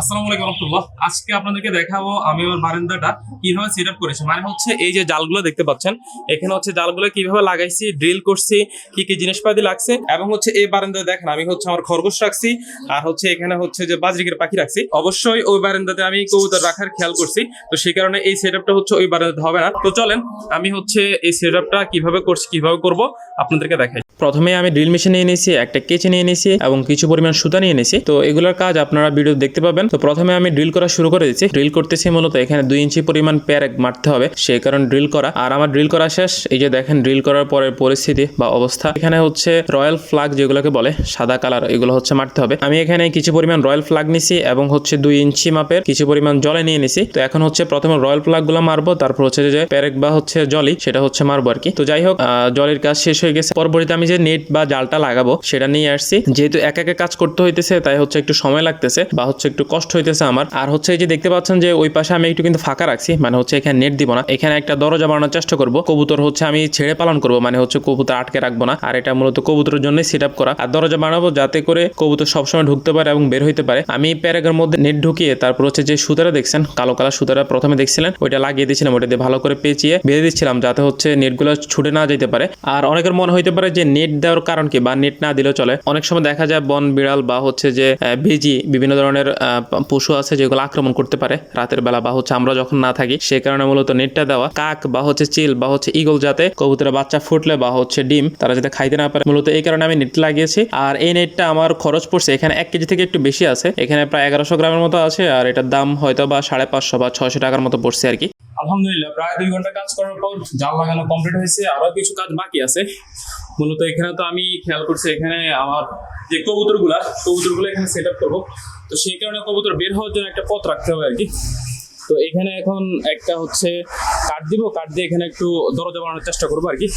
আসসালামু আলাইকুম রহমতুল্লাহ। আজকে আপনাদেরকে দেখাবো আমি আমার বারান্দাটা কীভাবে সেট করেছি। মানে হচ্ছে এই যে জালগুলো দেখতে পাচ্ছেন, এখানে হচ্ছে জালগুলো কীভাবে লাগাইছি ড্রিল করছি, কি কি জিনিসপাতি লাগছে, এবং হচ্ছে এই বারান্দায় দেখেন, আমি হচ্ছে আমার খরগোশ রাখছি, আর হচ্ছে এখানে হচ্ছে যে বাজরিকের পাখি রাখছি। অবশ্যই ওই বারান্দাতে আমি কবুতর রাখার খেয়াল করছি, তো সেই কারণে এই সেট হচ্ছে ওই বারান্দাতে হবে না। তো চলেন, আমি হচ্ছে এই সেট কীভাবে করছি, কীভাবে করব, আপনাদেরকে দেখাই। প্রথমে আমি ড্রিল মেশিন নিয়ে নিয়েছি, একটা কেচে নিয়ে নিয়েছি, এবং কিছু পরিমাণ সুতা নিয়ে নিয়েছি। তো এগুলোর কাজ আপনারা ভিডিও দেখতে পাবেন। তো প্রথমে আমি ড্রিল করা শুরু করে দিচ্ছি। ড্রিল করতেছি মূলত এখানে দুই ইঞ্চি পরিমাণ প্যারেক মারতে হবে সেই কারণে ড্রিল করা। আর আমার ড্রিল করা শেষ, এই যে দেখেন ড্রিল করার পরের পরিস্থিতি বা অবস্থা। এখানে হচ্ছে রয়্যাল ফ্লাগ যেগুলোকে বলে, সাদা কালার এগুলো হচ্ছে মারতে হবে। আমি এখানে কিছু পরিমাণ রয়্যাল ফ্লাগ নিছি এবং হচ্ছে দুই ইঞ্চি মাপের কিছু পরিমাণ জলে নিয়ে নিছি। তো এখন হচ্ছে প্রথমে রয়্যাল ফ্লাগগুলো মারবো, তারপর হচ্ছে যে প্যারেক বা হচ্ছে জলি, সেটা হচ্ছে মারবো আর কি। তো যাই হোক জলের কাজ শেষ হয়ে গেছে। পরবর্তীতে আমি যে নেট বা জালটা লাগাবো, সেটা নিয়ে আসছি। যেহেতু এক একে কাজ করতে হইতেছে, তাই হচ্ছে একটু সময় লাগতেছে বা হচ্ছে একটু কষ্ট হইতেছে আমার। আর হচ্ছে এই যে দেখতে পাচ্ছেন যে ওই পাশে আমি একটু কিন্তু ফাঁকা রাখছি মানে হচ্ছে এখানে নেট দিব না। এখানে একটা দরজা বানানোর চেষ্টা করব। কবুতর হচ্ছে আমি ছেড়ে পালন করব মানে হচ্ছে কবুতর আটকে রাখব না। আর এটা মূলত কবুতরের জন্যই সেট আপ করা। আর দরজা বানাবো যাতে করে কবুতর সবসময় ঢুকতে পারে এবং বের হইতে পারে। আমি প্যারেকের মধ্যে নেট ঢুকিয়ে তারপর হচ্ছে যে সুতারা দেখছেন, কালো কালার সুতারা প্রথমে দেখছিলেন, ওইটা লাগিয়ে দিয়েছিলাম, ওইটা দিয়ে ভালো করে পেঁচিয়ে বেঁধে দিচ্ছিলাম যাতে হচ্ছে নেটগুলো ছুটে না যেতে পারে। আর অনেকের মনে হইতে পারে যে নেট দেওয়ার কারণ কি, বা নেট না দিলেও চলে। অনেক সময় দেখা যায় বন বিড়াল বা হচ্ছে যে ভেজি বিভিন্ন ধরনের পশু আছে যেগুলো আক্রমণ করতে পারে রাতের বেলা, বা হচ্ছে আমরা যখন না থাকি সেই কারণে মূলত নেটটা দেওয়া, কাক বা হচ্ছে চিল বা হচ্ছে ইগল যাতে কবুতরের বাচ্চা ফুটলে বা হচ্ছে ডিম তারা যাতে খাইতে না পারে। মূলত এই কারণে আমি নেট লাগিয়েছি। আর এই নেটটা আমার খরচ পড়ছে এখানে এক কেজি থেকে একটু বেশি আছে। এখানে প্রায় এগারোশো গ্রামের মতো আছে আর এটার দাম হয়তো বা সাড়ে পাঁচশো বা ছয়শো টাকার মতো পড়ছে আর কি। আলহামদুলিল্লাহ, প্রায় দুই ঘণ্টা কাজ করার পর জাল লাগানো কমপ্লিট হয়েছে। আরও কিছু কাজ বাকি আছে। মূলত এখানে তো আমি খেয়াল করছি, এখানে আমার যে কবুতরগুলা, কবুতরগুলো এখানে সেট আপ করব। তো সেই কারণে কবুতর বের হওয়ার জন্য একটা পথ রাখতে হবে আর কি তো এখানে এখন একটা হচ্ছে কাঠ দিব কাঠ দিয়ে এখানে একটু দরজা বানানোর চেষ্টা করব আর কি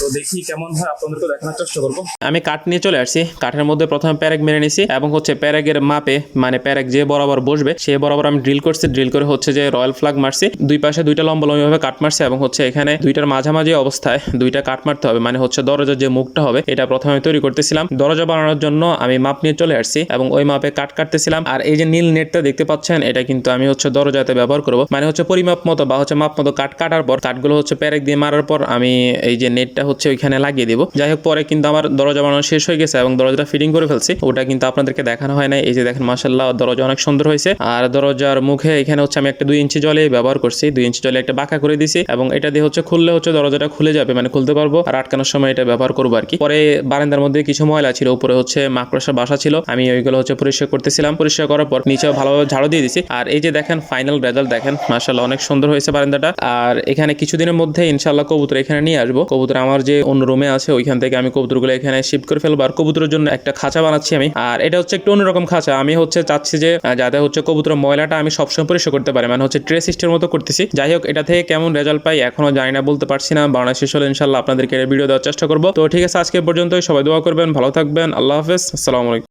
তো দেখি কেমন হয় আপনাদেরকে দেখানোর চেষ্টা করব। আমি কাঠ নিয়ে চলে আসছি। কাঠের মধ্যে প্রথমে প্যারেক মেরে নিছি এবং হচ্ছে প্যারেকের মাপে মানে প্যারেক যে বরাবর বসবে, সে বরাবর আমি ড্রিল করছি। ড্রিল করে হচ্ছে যে রয়্যাল ফ্লাগ মারছি। দুই পাশে দুইটা লম্বা লম্বিভাবে কাট মারছি এবং হচ্ছে এখানে দুইটার মাঝামাঝি অবস্থায় দুইটা কাট মারতে হবে মানে হচ্ছে দরজার যে মুখটা হবে, এটা প্রথমে আমি তৈরি করতেছিলাম। দরজা বানানোর জন্য আমি মাপ নিয়ে চলে আসছি এবং ওই মাপে কাট কাটতেছিলাম। আর এই যে নীল নেটটা দেখতে পাচ্ছেন, এটা কিন্তু আমি হচ্ছে দরজাতে ব্যবহার করব। মানে হচ্ছে পরিমাপ মতো বা হচ্ছে মাপ মতো কাট কাটার পর, কাঠগুলো হচ্ছে প্যারেক দিয়ে মারার পর আমি এই যে নেটটা হচ্ছে ওইখানে লাগিয়ে দিব। যাই হোক পরে কিন্তু আমার দরজা বানানো শেষ হয়ে গেছে এবং দরজাটা ফিটিং করে ফেলছি। ওটা কিন্তু আপনাদেরকে দেখানো হয় না এই যে দেখেন মাসাল্লাহ দরজা অনেক সুন্দর হয়েছে। আর দরজার মুখে এখানে হচ্ছে আমি একটা দুই ইঞ্চি জলে ব্যবহার করছি। দুই ইঞ্চি জলে একটা বাঁকা করে দিছি এবং এটা দিয়ে হচ্ছে খুললে হচ্ছে দরজাটা খুলে যাবে মানে খুলতে পারব আর আটকানোর সময় এটা ব্যবহার করব আর কি। পরে বারান্দার মধ্যে কিছু ময়লা ছিল, উপরে হচ্ছে মাকড়সার বাসা ছিল। আমি ওইগুলো হচ্ছে পরিষ্কার করতেছিলাম। পরিষ্কার করার পর নিচেও ভালোভাবে ঝাড়ু দিয়ে দিছি। আর এই যে দেখেন ফাইনাল রেজাল্ট দেখেন মাসাল্লাহ অনেক সুন্দর হয়েছে বারান্দাটা। আর এখানে কিছুদিনের মধ্যে ইনশাল্লাহ কবুতর এখানে নিয়ে আসব। কবুতর আমার যে অন্য রুমে আছে, ওইখান থেকে আমি কবুতরগুলো এখানে শিফট করে ফেলব। আর কবুতরের জন্য একটা খাঁচা বানাচ্ছি আমি। আর এটা হচ্ছে একটু অন্যরকম খাঁচা। আমি হচ্ছে চাচ্ছি যে যাতে হচ্ছে কবুতরের ময়লাটা আমি সবসময় পরিষ্কার করতে পারি। মানে হচ্ছে ট্রে সিস্টেমের মতো করতেছি। যাই হোক, এটা থেকে কেমন রেজাল্ট পাই এখনও জানি না, বলতে পারছি না। বানানো শেষ হলে ইনশাল্লাহ আপনাদেরকে ভিডিও দেওয়ার চেষ্টা করব। তো ঠিক আছে, আজকে পর্যন্তই। সবাই দোয়া করবেন, ভালো থাকবেন। আল্লাহ হাফেজ। আসসালামু আলাইকুম।